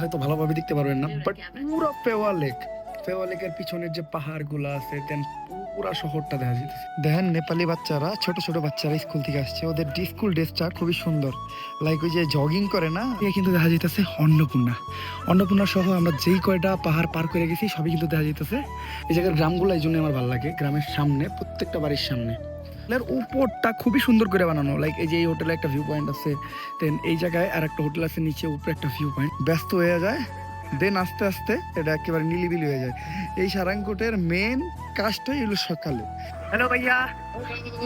হয়তো ভালোভাবে দেখতে পারবেন না বাট পুরো পেওয়া লেক পেওয়া লেকের পিছনের যে পাহাড়গুলো আছে দেন পুরা শহরটা দেখা যাচ্ছে দেখেন নেপালি বাচ্চারা ছোট ছোট বাচ্চারা স্কুল থেকে আসছে ওদের স্কুল ড্রেসটা খুবই সুন্দর। লাইক ওই যে জগিং করে না এ কিন্তু দেখা যাইতেছে অন্নপূর্ণা। অন্নপূর্ণা সহ আমরা যেই কয়টা পাহাড় পার করে গেছি সবই কিন্তু দেখা যাইতেছে। এই জায়গার গ্রামগুলো এই জন্য আমার ভালো লাগে গ্রামের সামনে প্রত্যেকটা বাড়ির সামনে। এর উপরটা খুবই সুন্দর করে বানানো লাইক এই যে এই হোটেলে একটা ভিউ পয়েন্ট আছে দেন এই জায়গায় আর একটা হোটেল আছে নিচে উপরে একটা ভিউ পয়েন্ট ব্যস্ত হয়ে যায় দেন আস্তে আস্তে এটা একেবারে নিলিবিলি হয়ে যায়। এই সারাংকোটের মেন কাজটাই হলো সকালে। হ্যালো ভাইয়া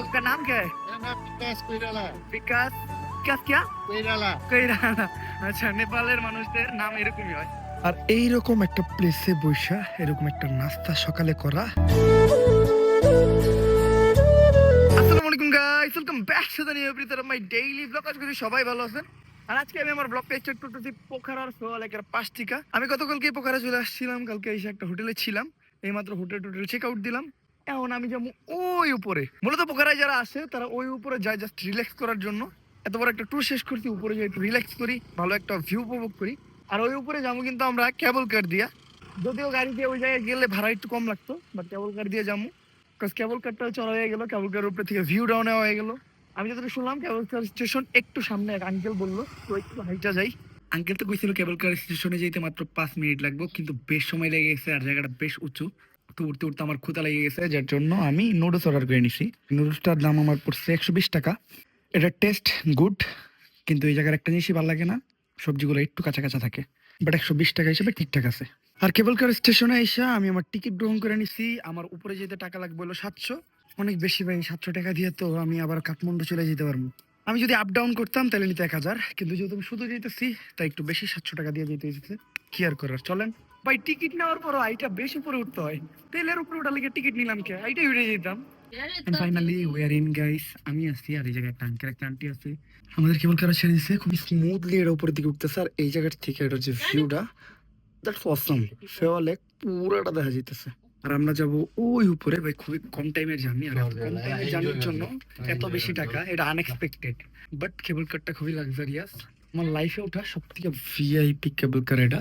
আপনার নাম কে? বিকাশ আচ্ছা নেপালের মানুষদের নাম এরকমই হয়। আর এইরকম একটা প্লেসে বৈশা এরকম একটা নাস্তা সকালে করা। Guys welcome back to the new episode my daily blog আজকে সবাই ভালো আছেন। আর আজকে আমি আমার ব্লগটা স্টার্ট করতেছি পোখারার সোয়ালেকের পাঁচ টিকা আমি গতকালকে পোখারা চলে আসছিলাম, কালকে এসে একটা হোটেলে ছিলাম। এইমাত্র হোটেল টোটেল চেক আউট দিলাম। এখন আমি যাব ওই উপরে। মূলত পোখারায় যারা আসে, তারা ওই উপরে যায় জাস্ট রিল্যাক্স করার জন্য। এত বড় একটা ট্যুর শেষ করছি, উপরে যাই একটু রিল্যাক্স করি, ভালো একটা ভিউ উপভোগ করি। আর ওই উপরে যাব কিন্তু আমরা কেবল কার দিয়া। যদিও গাড়ি দিয়ে ওই জায়গায় গেলে ভাড়া একটু কম লাগতো বাট কেবল কার দিয়ে যাব। বিকজ কেবল কারটা চলা হয়ে গেলো কেবল কার উপরে থেকে ভিউ ডাউন হয়ে গেলো। আমি যতটা শুনলাম কেবল কার স্টেশন একটু সামনে, এক আঙ্কেল বলল, তো একটু হাইটা যাই। আঙ্কেল তো কইছিল কেবল কার স্টেশনে যেতে মাত্র পাঁচ মিনিট লাগবে, কিন্তু বেশ সময় লেগে গেছে আর জায়গাটা বেশ উঁচু। তো উঠতে উঠতে আমার ক্ষুতা লেগে গেছে, যার জন্য আমি নুডলস অর্ডার করে নিছি। নুডলসটার দাম আমার পড়ছে একশো বিশ টাকা। এটা টেস্ট গুড কিন্তু এই জায়গার একটা জিনিসই ভালো লাগে না, সবজিগুলো একটু কাঁচা কাঁচা থাকে। বাট একশো বিশ টাকা হিসেবে ঠিকঠাক আছে। আর কেবল কার স্টেশনে এসে আমি আমার টিকিট গ্রহণ করে নিছি। আমার উপরে যেতে টাকা লাগবে হলো সাতশো। অনেক বেশি ভাই সাতশো টাকা দিয়ে তো আমি আবার কাঠমান্ডু চলে যেতে পারব। আমি যদি আপ ডাউন করতাম তাহলে নিতে এক হাজার। কিন্তু যেহেতু আমি শুধু যেতেছি তাই একটু বেশি সাতশো টাকা দিয়ে যেতে হয়েছে। কি আর করার চলেন। ভাই টিকিট নেওয়ার পরও আইটা বেশ উপরে উঠতে হয়। তেলের উপরে ওটা লেগে টিকিট নিলাম কে? আইটাই উঠে যেতাম। ফাইনালি ওয়ার ইন গাইস আমি আসছি আর এই জায়গায় একটা আঙ্কেল একটা আন্টি আছে। আমাদের কেবল কারা ছেড়ে দিচ্ছে খুবই স্মুথলি এটা উপরের দিকে উঠতেছে। আর এই জায়গার থেকে এটা যে ভিউটা দ্যাটস অসম ফেওয়া লেক পুরোটা দেখা যাইতেছে। আর আমরা যাব ওই উপরে ভাই খুবই কম টাইমের জার্নি আর কম টাইমের জার্নির জন্য এত বেশি টাকা এটা আনএক্সপেক্টেড বাট কেবল কারটা খুবই লাক্সারিয়াস আমার লাইফে ওঠা সব থেকে ভিআইপি কেবল কার এটা।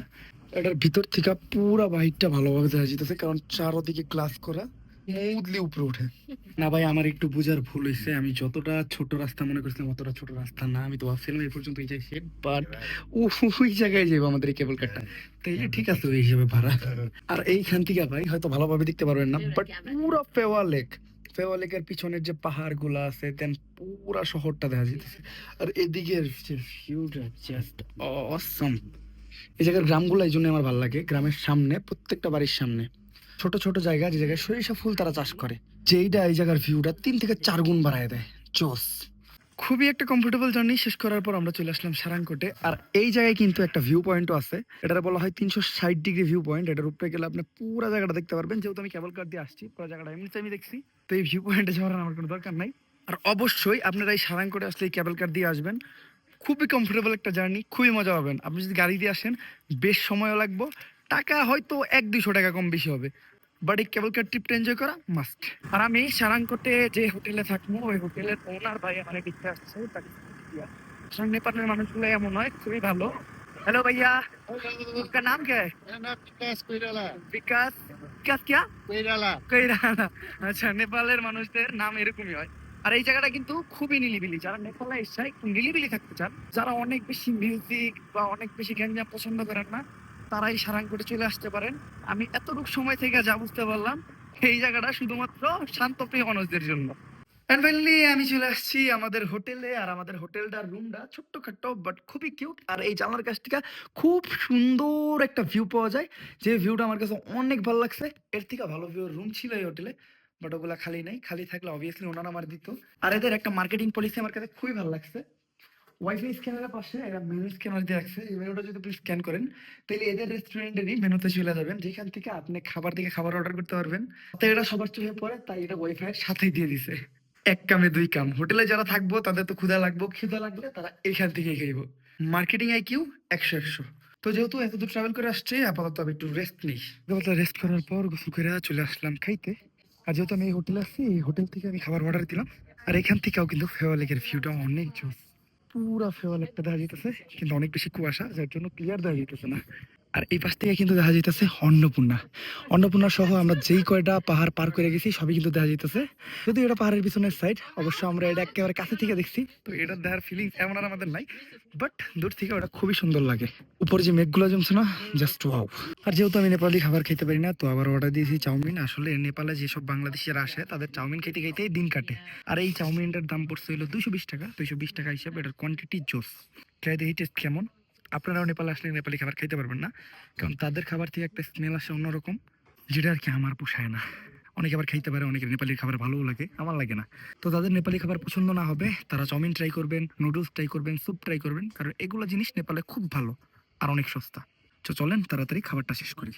এটার ভিতর থেকে পুরা বাইকটা ভালোভাবে দেখা যেতেছে কারণ চারোদিকে গ্লাস করা। স্মুথলি উপরে ওঠে। না ভাই, আমার একটু বোঝার ভুল হয়েছে। আমি যতটা ছোট রাস্তা মনে করছিলাম, অতটা ছোট রাস্তা না। আমি তো ভাবছিলাম এই পর্যন্ত এই যাইছি বাট ওই জায়গায় যাব আমাদের এই কেবল কারটা তাই ঠিক আছে ওই হিসেবে ভাড়া। আর এইখান থেকে ভাই, হয়তো ভালোভাবে দেখতে পারবেন না বাট পুরো পেওয়া লেক পেওয়া লেকের পিছনের যে পাহাড়গুলা আছে দেন পুরা শহরটা দেখা যেতেছে আর এদিকের যে জাস্ট অসম এই জায়গার গ্রামগুলো এই জন্য আমার ভালো লাগে, গ্রামের সামনে, প্রত্যেকটা বাড়ির সামনে। ছোট ছোট জায়গা, যে জায়গায় সরিষা ফুল তারা চাষ করে। যেইটা এই জায়গার ভিউটা তিন থেকে চার গুণ বাড়ায় দেয়। জোস খুবই একটা কমফোর্টেবল জার্নি শেষ করার পর আমরা চলে আসলাম সারাংকোটে। আর এই জায়গায় কিন্তু একটা ভিউ পয়েন্টও আছে। এটার বলা হয় তিনশো ষাট ডিগ্রি ভিউ পয়েন্ট এটার উপরে গেলে আপনি পুরো জায়গাটা দেখতে পারবেন। যেহেতু আমি কেবল কার দিয়ে আসছি, পুরো জায়গাটা এমনিতে আমি দেখছি। তো এই ভিউ পয়েন্টে যাওয়ার আমার কোনো দরকার নাই। আর অবশ্যই আপনারা এই সারাংকোটে আসলে এই কেবল কার দিয়ে আসবেন। খুবই কমফোর্টেবল একটা জার্নি খুবই মজা পাবেন। আপনি যদি গাড়ি দিয়ে আসেন, বেশ সময়ও লাগবে। টাকা হয়তো এক দুইশো টাকা কম বেশি হবে বাট এই কেবল কার ট্রিপটা এনজয় করা মাস্ট আর আমি সারাংকোটে যে হোটেলে থাকবো ওই হোটেলের ওনার ভাই আমার দেখতে আসছে তাকে দিয়া। আসলে নেপালের মানুষগুলো এমন হয় খুবই ভালো हेलो भैया आपका नाम क्या है मेरा नाम विकास कोइराला विकास विकास क्या कोइराला কৈরানা আচ্ছা নেপালের মানুষদের নাম এরকমই হয় আর এই জায়গাটা কিন্তু খুবই নিলিবিলি যারা নেপালে এসছে একটু নিলিবিলি থাকতে চান যারা অনেক বেশি মিউজিক বা অনেক বেশি গ্যাঞ্জাম পছন্দ করেন না তারা এই চলে আসতে পারেন। আমি এতটুকু সময় থেকে যা বুঝতে পারলাম, এই জায়গাটা শুধুমাত্র শান্তপ্রিয় মানুষদের জন্য। And finally, আমি চলে আসছি আমাদের হোটেলে, আর আমাদের হোটেলটার রুমটা ছোট্ট খাট্ট বাট খুবই কিউট আর এই জানলার কাছ থেকে খুব সুন্দর একটা ভিউ পাওয়া যায়। যে ভিউটা আমার কাছে অনেক ভালো লাগছে। এর থেকে ভালো ভিউ রুম ছিল এই হোটেলে বাট ওগুলা খালি নাই। খালি থাকলে অবভিয়াসলি ওনারা আমার দিত। আর এদের একটা মার্কেটিং পলিসি আমার কাছে খুবই ভালো লাগছে। ওয়াইফাই স্ক্যানারের পাশে একটা মেনু স্ক্যানার দিয়ে রাখছে। এই মেনুটা যদি আপনি স্ক্যান করেন, তাহলে এদের রেস্টুরেন্টেরই মেনুতে চলে যাবেন। যেখান থেকে আপনি খাবার থেকে খাবার অর্ডার করতে পারবেন। তো এটা সবার চোখে পড়ে, তাই এটা ওয়াইফাই এর সাথেই দিয়ে দিছে। এক কামে দুই কাম। হোটেলে যারা থাকব, তাদের তো ক্ষুধা লাগবো। ক্ষুধা লাগলে তারা এখান থেকেই খাইবো মার্কেটিং আইকিউ একশো একশো। তো যেহেতু এত দূর ট্রাভেল করে আসছে, আপাতত আমি একটু রেস্ট নেই। রেস্ট করার পর গোসল করে চলে আসলাম খাইতে। আর যেহেতু আমি এই হোটেলে আসছি এই হোটেল থেকে আমি খাবার অর্ডার দিলাম। আর এখান থেকেও কিন্তু ফেওয়া লেকের ভিউটা অনেক জোস। পুরা ফেওয়াল একটা দেখা যেতেছে কিন্তু অনেক বেশি কুয়াশা, যার জন্য ক্লিয়ার দেওয়া যেতেছে না। আর এই পাশ থেকে কিন্তু দেখা যাইতেছে অন্নপূর্ণা। অন্নপূর্ণা সহ আমরা যেই কয়টা পাহাড় পার করে গেছি, সবই কিন্তু দেখা যাইতেছে। যদি এটা পাহাড়ের পিছনের সাইড অবশ্য আমরা এটা একেবারে কাছে থেকে দেখছি। তো এটা দেখার ফিলিংস এমন আর আমাদের নাই বাট দূর থেকে ওটা খুবই সুন্দর লাগে। উপর যে মেঘগুলো জমছে না জাস্ট ওয়াও আর যেহেতু আমি নেপালি খাবার খেতে পারি না, তো আবার অর্ডার দিয়েছি চাউমিন। আসলে নেপালে যেসব বাংলাদেশিরা আসে, তাদের চাউমিন খেতে খেতেই দিন কাটে। আর এই চাউমিনটার দাম পড়ছে হলো দুশো বিশ টাকা। দুশো বিশ টাকা হিসাবে এটার কোয়ান্টিটি জোস খাই দেখি টেস্ট কেমন। আপনারাও নেপালে আসলে নেপালি খাবার খাইতে পারবেন না। কারণ তাদের খাবার থেকে একটা স্মেল আসে অন্যরকম, যেটা আর কি আমার পোষায় না। অনেকে আবার খাইতে পারে অনেকে নেপালির খাবার ভালোও লাগে, আমার লাগে না। তো তাদের নেপালি খাবার পছন্দ না হবে, তারা চাউমিন ট্রাই করবেন নুডলস ট্রাই করবেন স্যুপ ট্রাই করবেন, কারণ এগুলো জিনিস নেপালে খুব ভালো, আর অনেক সস্তা। তো চলেন তাড়াতাড়ি খাবারটা শেষ করি।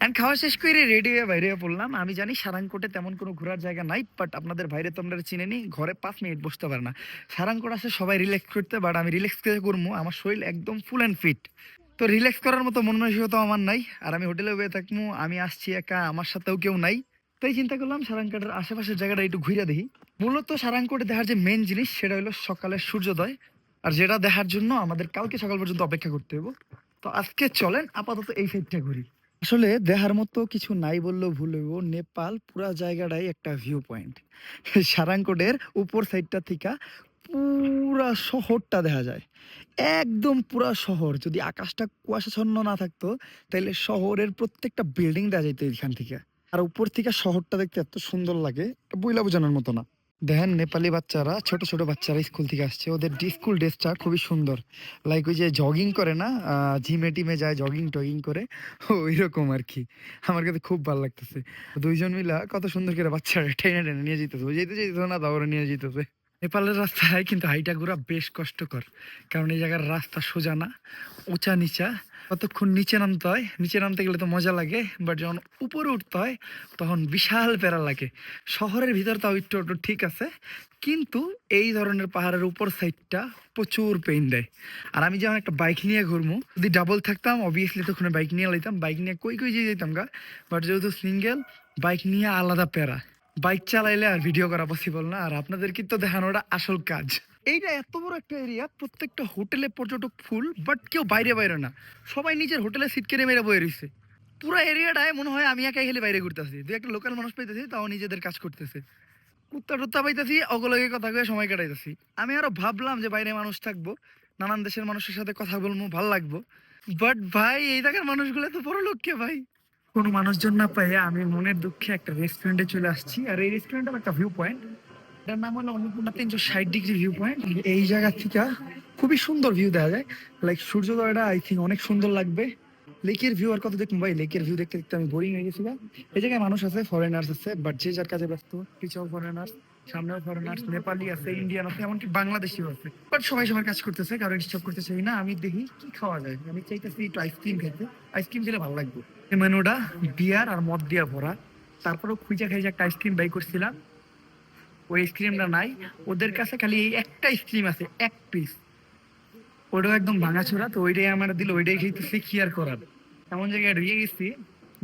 অ্যান্ড খাওয়া শেষ করে রেডি হয়ে বাইরে পড়লাম। আমি জানি সারাংকোটে তেমন কোনো ঘোরার জায়গা নাই বাট আপনাদের বাইরে তো আমরা চিনে নি, ঘরে পাঁচ মিনিট বসতে পারে না। সারাংকোট আসে সবাই রিল্যাক্স করতে বাট আমি রিল্যাক্স করে করব আমার শরীর একদম ফুল অ্যান্ড ফিট তো রিল্যাক্স করার মতো মন মানসিকতা আমার নাই, আর আমি হোটেলে বয়ে থাকব আমি আসছি একা, আমার সাথেও কেউ নাই। তাই চিন্তা করলাম সারাংকোটের আশেপাশের জায়গাটা একটু ঘুরে দেখি। মূলত সারাংকোটে দেখার যে মেন জিনিস, সেটা হলো সকালের সূর্যোদয়। আর যেটা দেখার জন্য আমাদের কালকে সকাল পর্যন্ত অপেক্ষা করতে হবে তো আজকে চলেন আপাতত এই সাইডটা ঘুরি। আসলে দেখার মতো কিছু নাই বললেও ভুল হইব। নেপাল পুরা জায়গাটাই একটা ভিউ পয়েন্ট সারাংকোটের উপর সাইডটা থেকে পুরা শহরটা দেখা যায়। একদম পুরা শহর। যদি আকাশটা কুয়াশাচ্ছন্ন না থাকতো তাহলে শহরের প্রত্যেকটা বিল্ডিং দেখা যেত এখান থেকে। আর উপর থেকে শহরটা দেখতে এত সুন্দর লাগে বইলা বোঝানোর মতো না। দেখেন নেপালি বাচ্চারা, ছোট ছোট বাচ্চারা স্কুল থেকে আসছে। ওদের স্কুল ড্রেসটা খুবই সুন্দর। লাইক ওই যে জগিং করে না জিমে টিমে যায় জগিং টগিং করে ওই রকম আর কি আমার কাছে খুব ভালো লাগতেছে। দুইজন মিলা কত সুন্দর করে বাচ্চারা টেনে টেনে নিয়ে যেতেছে যেতে যেত না, তাও নিয়ে যেতেছে নেপালের রাস্তায় কিন্তু হাইটা ঘোরা বেশ কষ্টকর। কারণ এই জায়গার রাস্তা সোজা না, উঁচা নিচা। কতক্ষণ নিচে নামতে হয়, নিচে নামতে গেলে তো মজা লাগে বাট যখন উপরে উঠতে হয়, তখন বিশাল প্যারা লাগে। শহরের ভিতর তাও একটু একটু ঠিক আছে, কিন্তু এই ধরনের পাহাড়ের উপর সাইডটা প্রচুর পেইন দেয়। আর আমি যেমন একটা বাইক নিয়ে ঘুরবো যদি ডাবল থাকতাম অবভিয়াসলি তখন বাইক নিয়ে লাইতাম। বাইক নিয়ে কই কই যেয়ে যেতাম গা বাট যেহেতু সিঙ্গেল বাইক নিয়ে আলাদা প্যারা। বাইক চালাইলে আর ভিডিও করা পসিবল না, আর আপনাদের কিন্তু দেখানোটা আসল কাজ। এইটা এত বড় একটা এরিয়া প্রত্যেকটা হোটেলে পর্যটক ফুল বাট কেউ বাইরে বাইরে না। সবাই নিজের হোটেলে সিট কেড়ে মেরে বয়ে রয়েছে। পুরো এরিয়াটায় মনে হয় আমি একাই খেলে বাইরে ঘুরতেছি। দু একটা লোকাল মানুষ পাইতেছি, তাও নিজেদের কাজ করতেছে। কুত্তা টুত্তা পাইতেছি অগলগে কথা কয়ে সময় কাটাইতেছি। আমি আরও ভাবলাম যে বাইরে মানুষ থাকব, নানান দেশের মানুষের সাথে কথা বলব, ভালো লাগবো। বাট ভাই, এই জায়গার মানুষগুলো তো বড় লোককে ভাই? কোনো মানুষজন না পাই আমি মনের দুঃখে একটা রেস্টুরেন্টে চলে আসছি। আর এই রেস্টুরেন্টের একটা ভিউ পয়েন্ট এটার নাম হলো অন্নপূর্ণা তিনশো ষাট ডিগ্রি ভিউ পয়েন্ট এই জায়গা থেকে খুবই সুন্দর ভিউ দেখা যায়। লাইক সূর্যোদয়টা আই থিঙ্ক অনেক সুন্দর লাগবে। লেকের ভিউ আর কত দেখুন ভাই লেকের ভিউ দেখতে দেখতে আমি বোরিং হয়ে গেছি এই জায়গায় মানুষ আছে ফরেনার্স আছে বাট যে যার কাজে ব্যস্ত, কিছু ফরেনার্স সামনেও ফরেনার্স নেপালি আছে ইন্ডিয়ান আছে, এমনকি বাংলাদেশিও আছে। বাট সবাই সবার কাজ করতেছে, কারও ডিস্টার্ব করতে না, আমি দেখি কি খাওয়া যায়। আমি চাইতেছি একটু আইসক্রিম খেতে। আইসক্রিম খেলে ভালো লাগবে। মেনুটা বিয়ার আর মদ দিয়া ভরা। তারপরেও খুঁজে খাইজে একটা আইসক্রিম বাই করছিলাম। ওই আইসক্রিমটা নাই। ওদের কাছে খালি এই একটা আইসক্রিম আছে, এক পিস ওটাও একদম ভাঙাচোরা, তো ওইটাই আমার দিল, ওইটাই খেতেছি কি আর করার? এমন জায়গায় ঢুকে গেছি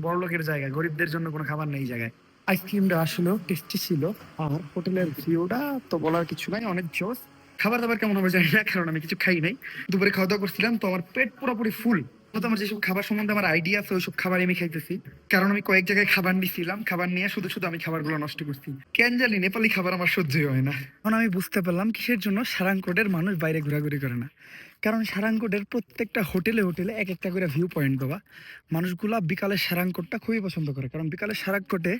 বড় লোকের জায়গা, গরিবদের জন্য কোনো খাবার নেই জায়গায়। আইসক্রিমটা আসলেও টেস্টি ছিল। আর হোটেলের ভিউটা তো বলার কিছু নাই, অনেক জোস খাবার দাবার কেমন হবে জানি না, কারণ আমি কিছু খাই নাই। দুপুরে খাওয়া দাওয়া করছিলাম, তো আমার পেট পুরোপুরি ফুল। আমার যেসব খাবার সম্বন্ধে আমার আইডিয়া আছে, ওইসব খাবার আমি খাইতেছি। কারণ আমি কয়েক জায়গায় খাবার নিছিলাম, খাবার নিয়ে শুধু শুধু আমি খাবারগুলো নষ্ট করছি। কেন জানি নেপালি খাবার আমার সহ্যই হয় না। এখন আমি বুঝতে পারলাম কিসের জন্য সারাংকোটের মানুষ বাইরে ঘোরাঘুরি করে না। কারণ সারাংকোটের প্রত্যেকটা হোটেলে হোটেলে এক একটা করে ভিউ পয়েন্ট দেওয়া। মানুষগুলা বিকালের সারাংকোটটা খুবই পছন্দ করে, কারণ বিকালের সারাংকোটে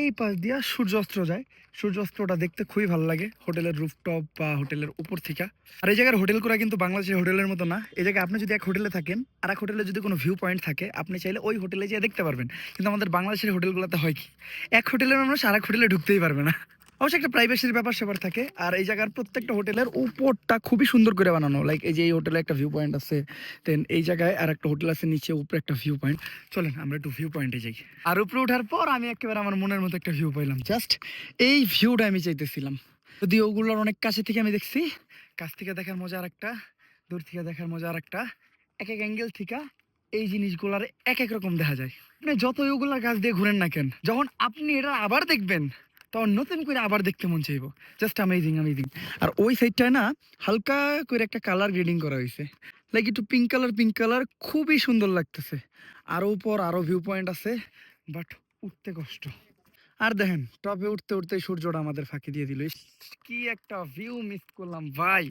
এই পাশ দিয়া সূর্যাস্ত যায়। সূর্যাস্তটা দেখতে খুবই ভালো লাগে, হোটেলের রুফটপ বা হোটেলের উপর থেকে। আর এই জায়গার হোটেল করা কিন্তু বাংলাদেশের হোটেলের মতো না। এই জায়গায় আপনি যদি এক হোটেলে থাকেন, আর এক হোটেলে যদি কোনো ভিউ পয়েন্ট থাকে, আপনি চাইলে ওই হোটেলে যেয়ে দেখতে পারবেন। কিন্তু আমাদের বাংলাদেশের হোটেলগুলোতে হয় কি? এক হোটেলের মানুষ আর এক হোটেলে ঢুকতেই পারবে না। অবশ্যই একটা প্রাইভেসির ব্যাপার স্যাপার থাকে। আর এই জায়গার প্রত্যেকটা হোটেলের উপরটা খুবই সুন্দর করে বানানো। লাইক এই যে এই হোটেলে একটা ভিউ পয়েন্ট আছে দেন এই জায়গায় আর একটা হোটেল আছে, নিচে উপরে একটা ভিউ পয়েন্ট চলেন, আমরা একটু ভিউ পয়েন্টে যাই। আর উপরে ওঠার পর আমি একেবারে আমার মনের মতো একটা ভিউ পাইলাম। জাস্ট এই ভিউটা আমি চাইতেছিলাম। যদি ওগুলোর অনেক কাছে থেকে আমি দেখছি। কাছ থেকে দেখার মজা আর একটা দূর থেকে দেখার মজা আর একটা এক এক অ্যাঙ্গেল থেকে এই জিনিসগুলার এক এক রকম দেখা যায়। আপনি যত ওগুলার কাছ দিয়ে ঘুরেন না কেন, যখন আপনি এটা আবার দেখবেন তখন নতুন করে আবার দেখতে মন চাইব। জাস্ট অ্যামেজিং অ্যামেজিং আর ওই সাইডটায় না, হালকা করে একটা কালার গ্রেডিং করা হয়েছে লাইক একটু পিঙ্ক কালার পিঙ্ক কালার খুবই সুন্দর লাগতেছে। আরও উপর আরও ভিউ পয়েন্ট আছে বাট উঠতে কষ্ট। আর দেখেন টপে উঠতে উঠতে সূর্যটা আমাদের ফাঁকি দিয়ে দিল। কি একটা ভিউ মিস করলাম, ভাই।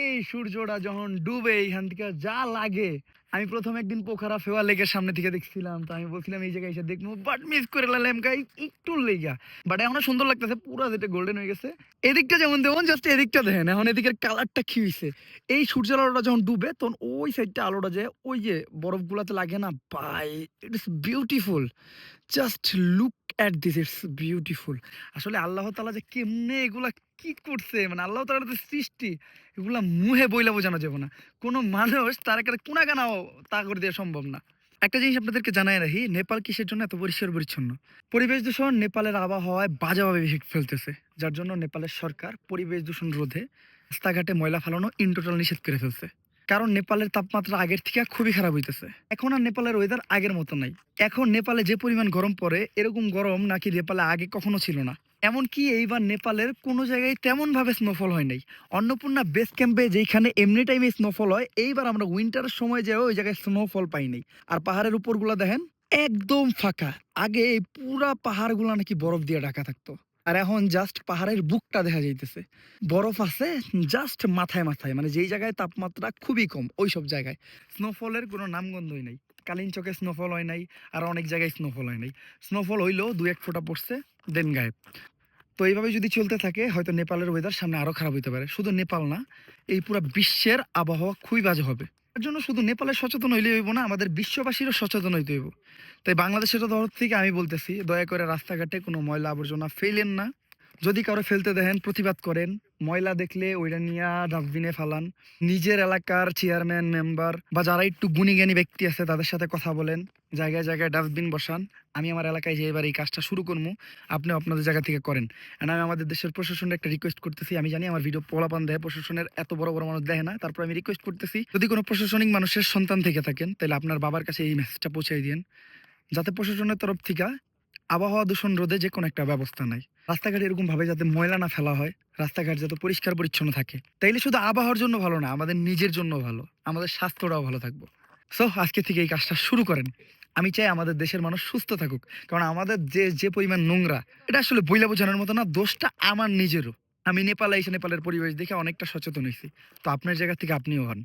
এই সূর্যটা যখন ডুবে এইখান থেকে যা লাগে আমি প্রথম একদিন পোখারা ফেওয়া লেকের সামনে থেকে দেখছিলাম, তো আমি বলছিলাম, এই জায়গায় এসে দেখব। বাট মিস করে লাম গাই একটু লেগা। বাট এখনও সুন্দর লাগতেছে, পুরো যেটা গোল্ডেন হয়ে গেছে। এদিকটা যেমন দেখুন জাস্ট এদিকটা দেখেন, এখন এদিকের কালারটা কি হয়েছে এই সূর্যের আলোটা যখন ডুবে, তখন ওই সাইডটা আলোটা যে, ওই যে বরফগুলাতে লাগে না by it is beautiful just look at this it's beautiful আসলে আল্লাহ তালা যে কেমনে এগুলা কি করছে? মানে আল্লাহ তালার যে সৃষ্টি, এগুলা মুহে বইলা বোঝানো যাবে না। কোনো মানুষ তার একটা কোনা কানাও তা করে দেওয়া সম্ভব না। একটা জিনিস আপনাদেরকে জানাই রাখি, নেপাল কিসের জন্য এত পরিষ্কার পরিচ্ছন্ন? পরিবেশ দূষণ নেপালের আবহাওয়ায় বাজেভাবে ফেলতেছে, যার জন্য নেপালের সরকার পরিবেশ দূষণ রোধে রাস্তাঘাটে ময়লা ফেলানো ইন টোটাল নিষেধ করে ফেলছে। কারণ নেপালের তাপমাত্রা আগের থেকে খুবই খারাপ হইতেছে। এখন আর নেপালের ওয়েদার আগের মতো নাই। এখন নেপালে যে পরিমাণ গরম পড়ে, এরকম গরম নাকি নেপালে আগে কখনো ছিল না। এমনকি এইবার নেপালের কোনো জায়গায় তেমন ভাবে স্নোফল হয় নাই। অন্নপূর্ণা বেস ক্যাম্পে যেখানে এমনি টাইমে স্নোফল হয়, এইবার আমরা উইন্টারের সময় যেও ওই জায়গায় স্নোফল পাই নাই। আর পাহাড়ের উপরগুলো দেখেন, একদম ফাঁকা। আগে এই পুরা পাহাড়গুলো নাকি বরফ দিয়ে ঢাকা থাকতো। আর এখন জাস্ট পাহাড়ের বুকটা দেখা যাইতেছে। বরফ আছে জাস্ট মাথায় মাথায় মানে যেই জায়গায় তাপমাত্রা খুবই কম ওই সব জায়গায় স্নোফলের কোনো নামগন্ধই নাই। কালিন কালিনচকে স্নোফল হয় নাই, আর অনেক জায়গায় স্নোফল হয় নাই। স্নোফল হইলেও দু এক ফোঁটা পড়ছে দেন গায়েব। তো এইভাবে যদি চলতে থাকে, হয়তো নেপালের ওয়েদার সামনে আরও খারাপ হইতে পারে। শুধু নেপাল না, এই পুরো বিশ্বের আবহাওয়া খুবই বাজে হবে। তার জন্য শুধু নেপালের সচেতন হইলে হইব না, আমাদের বিশ্ববাসীরও সচেতন হইতে হইব। তাই বাংলাদেশের তরফ থেকে আমি বলতেছি, দয়া করে রাস্তাঘাটে কোনো ময়লা আবর্জনা ফেলেন না। যদি কারও ফেলতে দেখেন, প্রতিবাদ করেন, ময়লা দেখলে ওইটা নিয়ে ডাস্টবিনে ফালান। নিজের এলাকার চেয়ারম্যান মেম্বার বা যারা একটু গুণীজ্ঞানী ব্যক্তি আছে, তাদের সাথে কথা বলেন, জায়গায় জায়গায় ডাস্টবিন বসান। আমি আমার এলাকায় যে এবার এই কাজটা শুরু করব আপনি আপনাদের জায়গা থেকে করেন। And আমি আমাদের দেশের প্রশাসনের একটা রিকোয়েস্ট করতেছি, আমি জানি আমার ভিডিও পোলাপান দেয় প্রশাসনের এত বড় বড় মানুষ দেয় না, তারপর আমি রিকোয়েস্ট করতেছি, যদি কোনো প্রশাসনিক মানুষের সন্তান থেকে থাকেন, তাহলে আপনার বাবার কাছে এই মেসেজটা পৌঁছাই দিন যাতে প্রশাসনের তরফ থেকে আবহাওয়া দূষণ রোধে যে কোনো একটা ব্যবস্থা নাই রাস্তাঘাটে এরকম ভাবে যাতে ময়লা না ফেলা হয়, রাস্তাঘাট যাতে পরিষ্কার পরিচ্ছন্ন থাকে। তাইলে শুধু আবহাওয়ার জন্য ভালো না, আমাদের নিজের জন্য ভালো, আমাদের স্বাস্থ্যটাও ভালো থাকব। সো আজকে থেকে এই কাজটা শুরু করেন। আমি চাই আমাদের দেশের মানুষ সুস্থ থাকুক, কারণ আমাদের যে যে পরিমাণ নোংরা, এটা আসলে বইলা বোঝানোর মতো না, দোষটা আমার নিজেরও। আমি নেপালে এসে নেপালের পরিবেশ দেখে অনেকটা সচেতন হয়েছি। তো আপনার জায়গা থেকে আপনিও হন।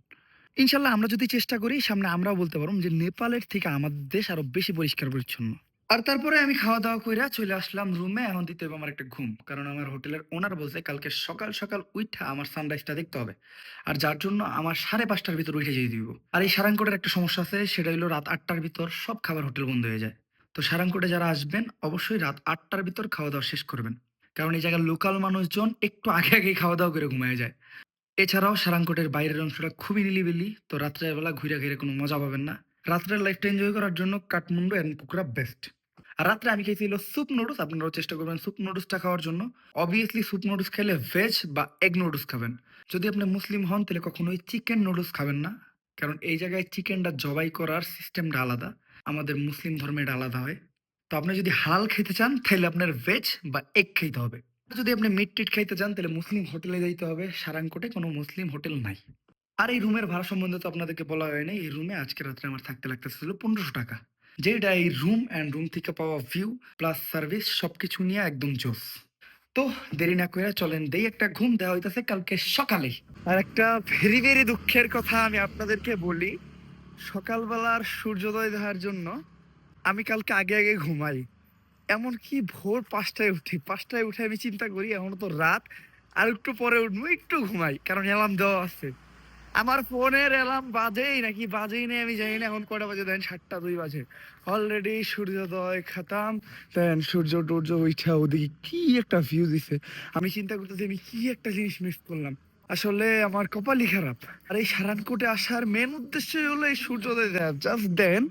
ইনশাল্লাহ আমরা যদি চেষ্টা করি, সামনে আমরাও বলতে পারব যে, নেপালের থেকে আমাদের দেশ আরও বেশি পরিষ্কার পরিচ্ছন্ন। আর তারপরে আমি খাওয়া দাওয়া কইরা চলে আসলাম রুমে। এখন দিতে হবে আমার একটা ঘুম। কারণ আমার হোটেলের ওনার বলছে, কালকে সকাল সকাল উঠা আমার সানরাইজটা দেখতে হবে। আর যার জন্য আমার সাড়ে পাঁচটার ভিতর উঠে যেতে দিব। আর এই সারাংকোটের একটা সমস্যা আছে, সেটা হলো রাত আটটার ভিতর সব খাবার হোটেল বন্ধ হয়ে যায়। তো সারাংকোটে যারা আসবেন, অবশ্যই রাত আটটার ভিতর খাওয়া দাওয়া শেষ করবেন। কারণ এই জায়গার লোকাল মানুষজন একটু আগে আগে খাওয়া দাওয়া করে ঘুমিয়ে যায়। এছাড়াও সারাংকোটের বাইরের অংশটা খুবই নিলিবিলি, তো রাত্রের বেলা ঘুরে ঘিরে কোনো মজা পাবেন না। রাত্রের লাইফটা এনজয় করার জন্য কাঠমান্ডু অ্যান্ড পুকুরা বেস্ট আর রাত্রে আমি খেয়েছি হলো স্যুপ নুডলস আপনারাও চেষ্টা করবেন স্যুপ নুডলসটা খাওয়ার জন্য। অবভিয়াসলি স্যুপ নুডলস খেলে ভেজ বা এগ নুডলস খাবেন। যদি আপনি মুসলিম হন, তাহলে কখনোই চিকেন নুডলস খাবেন না। কারণ এই জায়গায় চিকেনটা জবাই করার সিস্টেমটা আলাদা। আমাদের মুসলিম ধর্মে এটা আলাদা হয়। তো আপনি যদি হালাল খেতে চান, তাহলে আপনার ভেজ বা এগ খেতে হবে। যদি আপনি মিট টিট খাইতে চান, তাহলে মুসলিম হোটেলে যাইতে হবে। সারাংকোটে কোনো মুসলিম হোটেল নাই। আর এই রুমের ভাড়া সম্বন্ধে তো আপনাদেরকে বলা হয়নি এই রুমে আজকে রাত্রে আমার থাকতে লাগতেছিল পনেরোশো টাকা। যেটা এই রুম অ্যান্ড রুম থেকে পাওয়া ভিউ প্লাস সার্ভিস সবকিছু নিয়ে একদম জোস। তো দেরি না করে চলেন দেই একটা ঘুম দেওয়া হইতাছে কালকে সকালে। আর একটা ভেরি ভেরি দুঃখের কথা আমি আপনাদেরকে বলি। সকালবেলার সূর্যোদয় দেখার জন্য আমি কালকে আগে আগে ঘুমাই। এমনকি ভোর পাঁচটায় উঠি। পাঁচটায় উঠে আমি চিন্তা করি এখন তো রাত। আর একটু পরে উঠবো, একটু ঘুমাই, কারণ অ্যালার্ম দেওয়া আছে। আমার ফোনের অ্যালার্ম বাজেই নাকি বাজেই নেই আমি জানি না, এখন কটা বাজে? দেন সাতটা, দুই বাজে। অলরেডি সূর্যোদয় খাতাম, দেন সূর্য টূর্য উঠা ওদিকে কি একটা ভিউ দিছে। আমি চিন্তা করতেছি, আমি কি একটা জিনিস মিস করলাম। আসলে আমার কপালই খারাপ। আর এই সারানকোটে আসার মেন উদ্দেশ্য হলো এই সূর্যোদয় দেখা জাস্ট দেন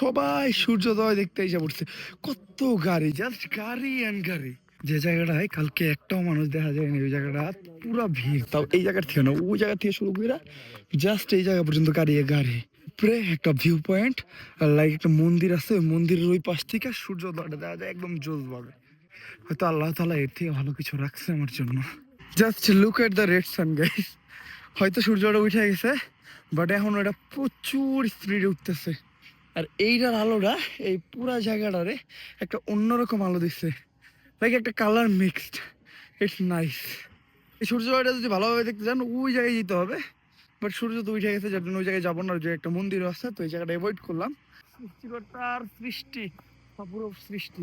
সবাই সূর্যোদয় দেখতে এসে পড়ছে। কত গাড়ি জাস্ট গাড়ি অ্যান্ড গাড়ি। যে জায়গাটায় কালকে একটাও মানুষ দেখা যায়নি, ওই জায়গাটা পুরো ভিড়। তাও এই জায়গার থেকে না, ওই জায়গা থেকে শুরু করে জাস্ট এই জায়গা পর্যন্ত গাড়ি গাড়ি। উপরে একটা ভিউ পয়েন্ট আর লাইক একটা মন্দির আছে, ওই মন্দিরের ওই পাশ থেকে সূর্যোদয়টা দেখা যায় একদম জোস ভাবে হয়তো আল্লাহ তালা এর থেকে ভালো কিছু রাখছে আমার জন্য। Just look at the red sun guys হয়তো সূর্যটা উঠে গেছে বাট এখন ওটা প্রচুর স্পিডে উঠতেছে। আর এইটার আলোটা, এই পুরা জায়গাটারে একটা অন্যরকম আলো দিচ্ছে। লাইক একটা কালার মিক্সড ইটস নাইস এই সূর্যটা যদি ভালোভাবে দেখতে চান ওই জায়গায় যেতে হবে। বাট সূর্য তো উঠে গেছে, যার জন্য ওই জায়গায় যাব না। জায়গায় একটা মন্দির আছে, তো এই জায়গাটা অ্যাভয়েড করলাম। সৃষ্টিকর্তার সৃষ্টি অপূর্ব সৃষ্টি।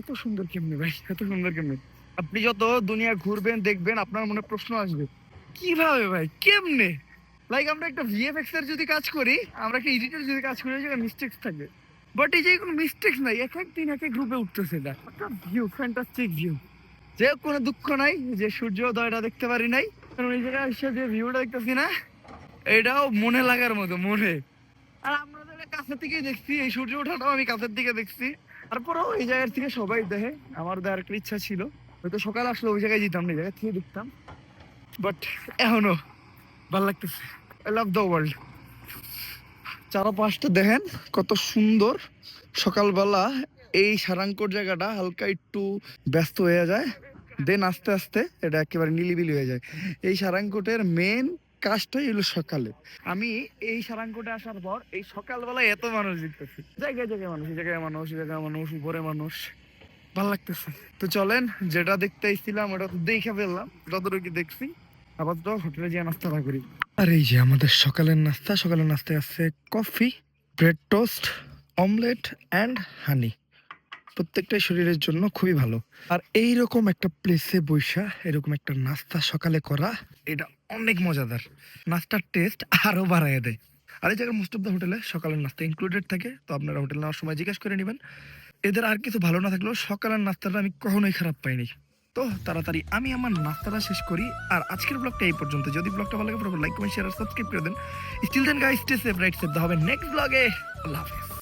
এত সুন্দর কেমনে ভাই, এত সুন্দর কেমনে। আপনি যত দুনিয়া ঘুরবেন, দেখবেন, আপনার মনে প্রশ্ন আসবে, কীভাবে ভাই, কেমনে? লাইক আমরা একটা ভিএফএক্স এর যদি কাজ করি, আমরা একটা এডিটর যদি কাজ করি, ওই জায়গায় থাকবে বাট এই জায়গায় কোনো মিস্টেক্স নাই, এক এক দিন এক এক গ্রুপে উঠতেছে এটা একটা ভিউ ফ্যান্টাস্টিক ভিউ যে কোনো দুঃখ নাই, যে সূর্যোদয়টা দেখতে পারি নাই, কারণ এই জায়গায় এসে যে ভিউটা দেখতেছি না, এটাও মনে লাগার মতো, মনে। আর আমরা তো কাছের থেকেই দেখছি, এই সূর্য ওঠাটাও আমি কাছের দিকে দেখছি। তারপরেও এই জায়গার থেকে সবাই দেখে, আমার দেওয়ার একটা ইচ্ছা ছিল। হয়তো সকাল আসলে, ওই জায়গায় যেতাম না, এই জায়গা থেকে দেখতাম। বাট এখনও ভালো লাগতেছে। আই লাভ দ্য ওয়ার্ল্ড চারো পাঁচটা দেখেন, কত সুন্দর। সকালবেলা এই সারাঙ্কর জায়গাটা হালকা একটু ব্যস্ত হয়ে যায় দেন আস্তে আস্তে এটা একেবারে নিলিবিলি হয়ে যায়। এই সারাঙ্কটের মেন কাজটাই হলো সকালে। আমি এই সারাঙ্কটে আসার পর এই সকালবেলায় এত মানুষ দেখতেছি। জায়গায় জায়গায় মানুষ জায়গায় মানুষ জায়গায় মানুষ, উপরে মানুষ। ভালো লাগতেছে। তো চলেন, যেটা দেখতে এসেছিলাম ওটা তো দেখে ফেললাম, যতটুকু দেখছি। আপাতত হোটেলে গিয়ে নাস্তা করি। আর এই যে আমাদের সকালের নাস্তা, সকালের নাস্তায় আছে coffee, bread toast, omelette and honey. প্রত্যেকটাই শরীরের জন্য খুবই ভালো। আর এই রকম একটা প্লেসে বৈশা, এরকম একটা নাস্তা সকালে করা, এটা অনেক মজাদার। নাস্তার টেস্ট আরও বাড়ায় দেয়। আর এই জায়গায় মোস্ট অফ দ্য হোটেলে সকালের নাস্তা ইনক্লুডেড থাকে, তো আপনারা হোটেল নেওয়ার সময় জিজ্ঞেস করে নেবেন। এদের আর কিছু ভালো না থাকলেও সকালের নাস্তাটা আমি কখনোই খারাপ পাইনি। তো তাড়াতাড়ি আমি আমার নাস্তাটা শেষ করি। আর আজকের ব্লগটা এই পর্যন্ত। যদি ব্লগটা ভালো লাগে লাইক কমেন্ট শেয়ার আর সাবস্ক্রাইব করে দেন। Still then guys stay safe right safe হবে নেক্সট ব্লগে আল্লাহ হাফেজ।